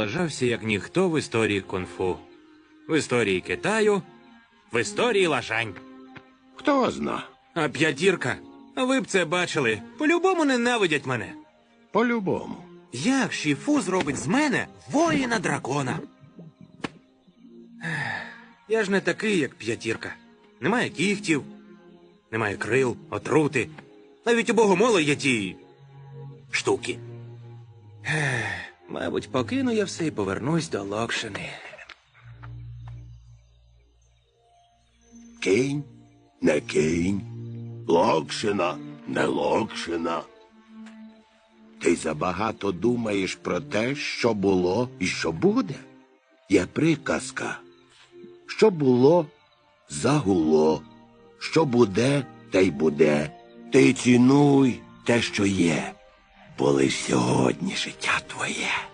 Вважався як ніхто в історії кунг-фу. В історії Китаю, в історії лажань. Хто зна? А п'ятірка, ви б це бачили, по-любому ненавидять мене. По-любому. Як Шіфу зробить з мене воїна дракона? Я ж не такий, як п'ятірка. Немає кігтів, немає крил, отрути. Навіть у богомола є ті штуки. Мабуть, покину я все і повернусь до Локшини. Кінь, не кінь. Локшина, не локшина. Ти забагато думаєш про те, що було і що буде. Є приказка. Що було, загуло. Що буде, те й буде. Ти цінуй те, що є. Бо сьогодні життя твоє.